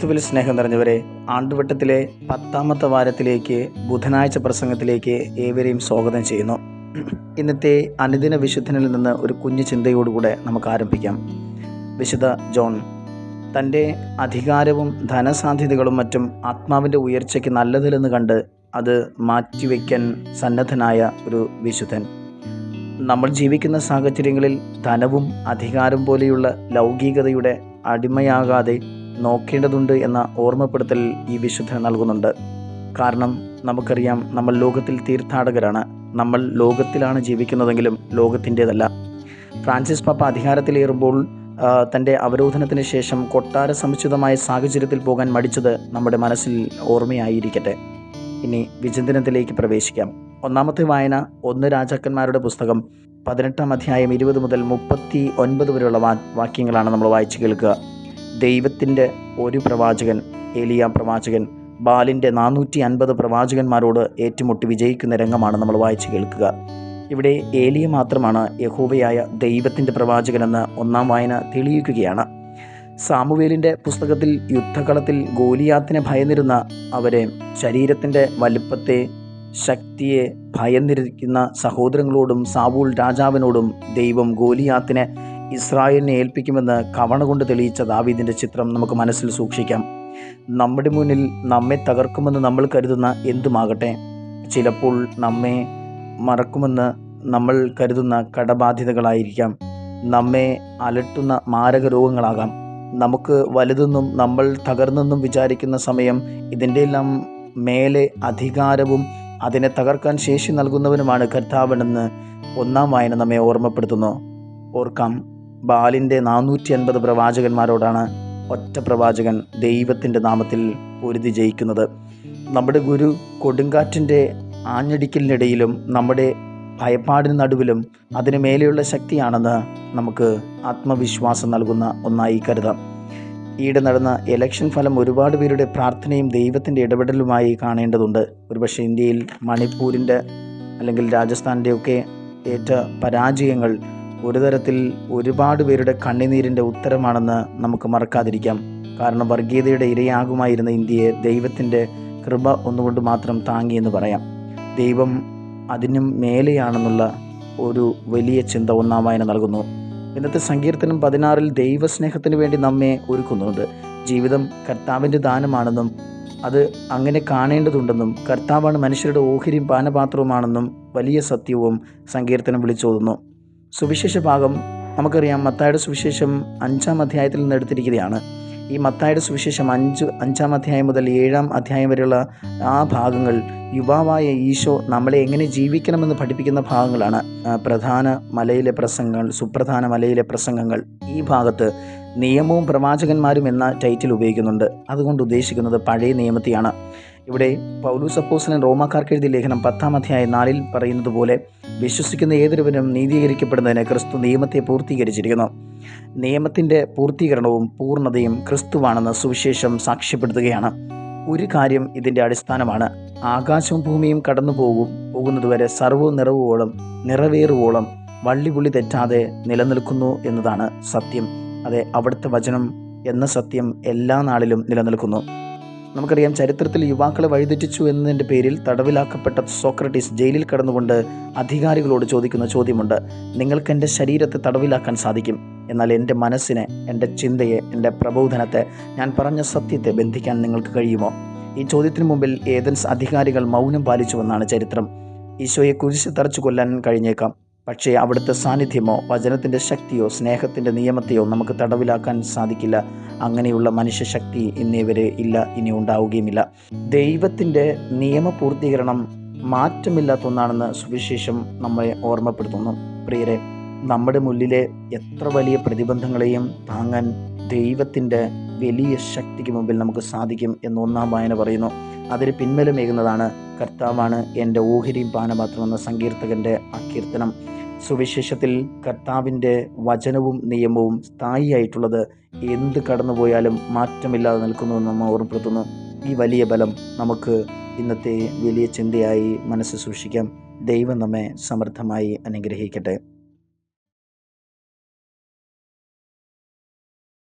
ക്രിസ്തുവിൽ സ്നേഹം നിറഞ്ഞവരെ ആണ്ടുവട്ടത്തിലെ പത്താമത്തെ വാരത്തിലേക്ക് ബുധനാഴ്ച പ്രസംഗത്തിലേക്ക് ഏവരെയും സ്വാഗതം ചെയ്യുന്നു. ഇന്നത്തെ അനുദിന വിശുദ്ധനിൽ നിന്ന് ഒരു കുഞ്ഞു ചിന്തയോടുകൂടെ നമുക്ക് ആരംഭിക്കാം. വിശുദ്ധ ജോൺ തന്റെ അധികാരവും ധനസാധ്യതകളും മറ്റും ആത്മാവിന്റെ ഉയർച്ചയ്ക്ക് നല്ലതിലെന്ന് കണ്ട് അത് മാറ്റിവെക്കാൻ സന്നദ്ധനായ ഒരു വിശുദ്ധൻ. നമ്മൾ ജീവിക്കുന്ന സാഹചര്യങ്ങളിൽ ധനവും അധികാരം പോലെയുള്ള ലൗകികതയുടെ അടിമയാകാതെ നോക്കേണ്ടതുണ്ട് എന്ന ഓർമ്മപ്പെടുത്തൽ ഈ വിശുദ്ധൻ നൽകുന്നുണ്ട്. കാരണം നമുക്കറിയാം നമ്മൾ ലോകത്തിൽ തീർത്ഥാടകരാണ്. നമ്മൾ ലോകത്തിലാണ് ജീവിക്കുന്നതെങ്കിലും ലോകത്തിന്റേതല്ല. ഫ്രാൻസിസ് പാപ്പ അധികാരത്തിലേറുമ്പോൾ തന്റെ അവരോധനത്തിന് ശേഷം കൊട്ടാര സമുചിതമായ സാഹചര്യത്തിൽ പോകാൻ മടിച്ചത് നമ്മുടെ മനസ്സിൽ ഓർമ്മയായിരിക്കട്ടെ. ഇനി വിചിന്തനത്തിലേക്ക് പ്രവേശിക്കാം. ഒന്നാമത്തെ വായന ഒന്ന് രാജാക്കന്മാരുടെ പുസ്തകം പതിനെട്ടാം അധ്യായം ഇരുപത് മുതൽ മുപ്പത്തി ഒൻപത് വരെയുള്ള വാക്യങ്ങളാണ് നമ്മൾ വായിച്ചു കേൾക്കുക. ദൈവത്തിന്റെ ഒരു പ്രവാചകൻ ഏലിയ പ്രവാചകൻ ബാലിന്റെ നാനൂറ്റി അൻപത് പ്രവാചകന്മാരോട് ഏറ്റുമുട്ടി വിജയിക്കുന്ന രംഗമാണ് നമ്മൾ വായിച്ചു കേൾക്കുക. ഇവിടെ ഏലിയ മാത്രമാണ് യഹോവയായ ദൈവത്തിന്റെ പ്രവാചകനെന്ന് ഒന്നാം വായന തെളിയിക്കുകയാണ്. സാമുവേലിന്റെ പുസ്തകത്തിൽ യുദ്ധകളത്തിൽ ഗോലിയാത്തിനെ ഭയന്നിരുന്ന അവരെ ശരീരത്തിന്റെ വലുപ്പത്തെ ശക്തിയെ ഭയന്നിരിക്കുന്ന സഹോദരങ്ങളോടും സാവൂൾ രാജാവിനോടും ദൈവം ഗോലിയാത്തിനെ ഇസ്രായേലിനെ ഏൽപ്പിക്കുമെന്ന് കവണ കൊണ്ട് തെളിയിച്ച ദാവീദിന്റെ ചിത്രം നമുക്ക് മനസ്സിൽ സൂക്ഷിക്കാം. നമ്മുടെ മുന്നിൽ നമ്മെ തകർക്കുമെന്ന് നമ്മൾ കരുതുന്ന എന്തുമാകട്ടെ? ചിലപ്പോൾ നമ്മെ മറക്കുമെന്ന് നമ്മൾ കരുതുന്ന കടബാധ്യതകളായിരിക്കാം. നമ്മെ അലട്ടുന്ന മാരക രോഗങ്ങളാകാം. നമുക്ക് വലുതെന്നും നമ്മൾ തകർന്നെന്നും വിചാരിക്കുന്ന സമയം ഇതിന്റെ എല്ലാം മേലെ അധികാരവും അതിനെ തകർക്കാൻ ശേഷി നൽകുന്നവനുമാണ് കർത്താവനെന്ന് ഒന്നാം വായന നമ്മെ ഓർമ്മപ്പെടുത്തുന്നു. ഓർക്കാം. ബാലിന്റെ നാനൂറ്റി അൻപത് പ്രവാചകന്മാരോടാണ് ഒറ്റ പ്രവാചകൻ ദൈവത്തിന്റെ നാമത്തിൽ പൊരുതി ജയിക്കുന്നത്. നമ്മുടെ ഗുരു കൊടുങ്കാറ്റിന്റെ ആഞ്ഞടിക്കലിനിടയിലും നമ്മുടെ ഭയപ്പാടിന് നടുവിലും അതിന് മേലെയുള്ള ശക്തിയാണെന്ന് നമുക്ക് ആത്മവിശ്വാസം നൽകുന്ന ഒന്നായി കരുതാം. ഈയിടെ നടന്ന ഇലക്ഷൻ ഫലം ഒരുപാട് പേരുടെ പ്രാർത്ഥനയും ദൈവത്തിന്റെ ഇടപെടലുമായി കാണേണ്ടതുണ്ട്. ഒരുപക്ഷെ ഇന്ത്യയിൽ മണിപ്പൂരിന്റെ അല്ലെങ്കിൽ രാജസ്ഥാന്റെ ഒക്കെ ഏറ്റ പരാജയങ്ങൾ ഒരു തരത്തിൽ ഒരുപാട് പേരുടെ കണ്ണിനീരിന്റെ ഉത്തരമാണെന്ന് നമുക്ക് മറക്കാതിരിക്കാം. കാരണം വർഗീയതയുടെ ഇരയാകുമായിരുന്ന ഇന്ത്യയെ ദൈവത്തിന്റെ കൃപ ഒന്നുകൊണ്ട് മാത്രം താങ്ങിയെന്ന് പറയാം. ദൈവം അതിനും മേലെയാണെന്നുള്ള ഒരു വലിയ ചിന്ത ഒന്നാം വായന നൽകുന്നു. ഇന്നത്തെ സങ്കീർത്തനം പതിനാറിൽ ദൈവസ്നേഹത്തിന് വേണ്ടി നമ്മെ ഒരുക്കുന്നുണ്ട്. ജീവിതം കർത്താവിന്റെ ദാനമാണെന്നും അത് അങ്ങനെ കാണേണ്ടതുണ്ടെന്നും കർത്താവാണ് മനുഷ്യരുടെ ഓഹരിയും പാനപാത്രവുമാണെന്നും വലിയ സത്യവും സങ്കീർത്തനം വിളിച്ചോതുന്നു. സുവിശേഷ ഭാഗം നമുക്കറിയാം. മത്തായുടെ സുവിശേഷം അഞ്ചാം അധ്യായത്തിൽ നിന്ന് എടുത്തിരിക്കുകയാണ്. ഈ മത്തായുടെ സുവിശേഷം അഞ്ച് അഞ്ചാം അധ്യായം മുതൽ ഏഴാം അധ്യായം വരെയുള്ള ആ ഭാഗങ്ങൾ യുവാവായ ഈശോ നമ്മളെ എങ്ങനെ ജീവിക്കണമെന്ന് പഠിപ്പിക്കുന്ന ഭാഗങ്ങളാണ്. പ്രധാന മലയിലെ പ്രസംഗങ്ങൾ സുപ്രധാന മലയിലെ പ്രസംഗങ്ങൾ ഈ ഭാഗത്ത് നിയമവും പ്രവാചകന്മാരും എന്ന ടൈറ്റിൽ ഉപയോഗിക്കുന്നുണ്ട്. അതുകൊണ്ട് ഉദ്ദേശിക്കുന്നത് പഴയ നിയമത്തെയാണ്. ഇവിടെ പൗലൂസ് അപ്പോസ്തലൻ റോമാക്കാർക്ക് എഴുതിയ ലേഖനം പത്താം അധ്യായം നാലിൽ പറയുന്നത് പോലെ വിശ്വസിക്കുന്ന ഏതൊരുവനും നീതീകരിക്കപ്പെടുന്നതിന് ക്രിസ്തു നിയമത്തെ പൂർത്തീകരിച്ചിരിക്കുന്നു. നിയമത്തിന്റെ പൂർത്തീകരണവും പൂർണതയും ക്രിസ്തുവാണെന്ന് സുവിശേഷം സാക്ഷ്യപ്പെടുത്തുകയാണ്. ഒരു കാര്യം ഇതിന്റെ അടിസ്ഥാനമാണ്. ആകാശവും ഭൂമിയും കടന്നു പോകും പോകുന്നതുവരെ സർവ നിറവുവോളം നിറവേറുവോളം വള്ളിപുള്ളി തെറ്റാതെ നിലനിൽക്കുന്നു എന്നതാണ് സത്യം. അതെ അവിടുത്തെ വചനം എന്ന സത്യം എല്ലാ നാളിലും നിലനിൽക്കുന്നു. നമുക്കറിയാം ചരിത്രത്തിൽ യുവാക്കളെ വഴിതെറ്റിച്ചു എന്നതിന്റെ പേരിൽ തടവിലാക്കപ്പെട്ട സോക്രട്ടീസ് ജയിലിൽ കടന്നുകൊണ്ട് അധികാരികളോട് ചോദിക്കുന്ന ചോദ്യമുണ്ട്. നിങ്ങൾക്ക് എന്റെ ശരീരത്തെ തടവിലാക്കാൻ സാധിക്കും. എന്നാൽ എന്റെ മനസ്സിനെ എന്റെ ചിന്തയെ എന്റെ പ്രബോധനത്തെ ഞാൻ പറഞ്ഞ സത്യത്തെ ബന്ധിക്കാൻ നിങ്ങൾക്ക് കഴിയുമോ? ഈ ചോദ്യത്തിന് മുമ്പിൽ ഏതൻസ് അധികാരികൾ മൗനം പാലിച്ചുവെന്നാണ് ചരിത്രം. ഈശോയെ കുരിശ് തറച്ചു കൊല്ലാൻ കഴിഞ്ഞേക്കാം. പക്ഷേ അവിടുത്തെ സാന്നിധ്യമോ വചനത്തിന്റെ ശക്തിയോ സ്നേഹത്തിന്റെ നിയമത്തെയോ നമുക്ക് തടവിലാക്കാൻ സാധിക്കില്ല. അങ്ങനെയുള്ള മനുഷ്യശക്തി എന്നിവരെ വരെ ഇല്ല ഇനി ഉണ്ടാവുകയുമില്ല. ദൈവത്തിന്റെ നിയമപൂർത്തീകരണം മാറ്റമില്ലാത്ത ഒന്നാണെന്ന് സുവിശേഷം നമ്മെ ഓർമ്മപ്പെടുത്തുന്നു. പ്രിയരെ നമ്മുടെ മുന്നിലെ എത്ര വലിയ പ്രതിബന്ധങ്ങളെയും താങ്ങാൻ ദൈവത്തിന്റെ വലിയ ശക്തിക്ക് മുമ്പിൽ നമുക്ക് സാധിക്കും എന്ന് ഒന്നാം വായന പറയുന്നു. അതിന് പിൻബലമേകുന്നതാണ് കർത്താവാണ് എന്റെ ഓഹരിയും പാനപാത്രം എന്ന സങ്കീർത്തകന്റെ ആ കീർത്തനം സുവിശേഷത്തിൽ കർത്താവിന്റെ വചനവും നിയമവും സ്ഥായിയായിട്ടുള്ളത് എന്ത് കടന്നുപോയാലും മാറ്റമില്ലാതെ നിൽക്കുന്നുവെന്ന് നമ്മൾ ഓർമ്മപ്പെടുത്തുന്നു. ഈ വലിയ ബലം നമുക്ക് ഇന്നത്തെ വലിയ ചിന്തയായി മനസ്സ് സൂക്ഷിക്കാം. ദൈവം നമ്മെ സമൃദ്ധമായി അനുഗ്രഹിക്കട്ടെ.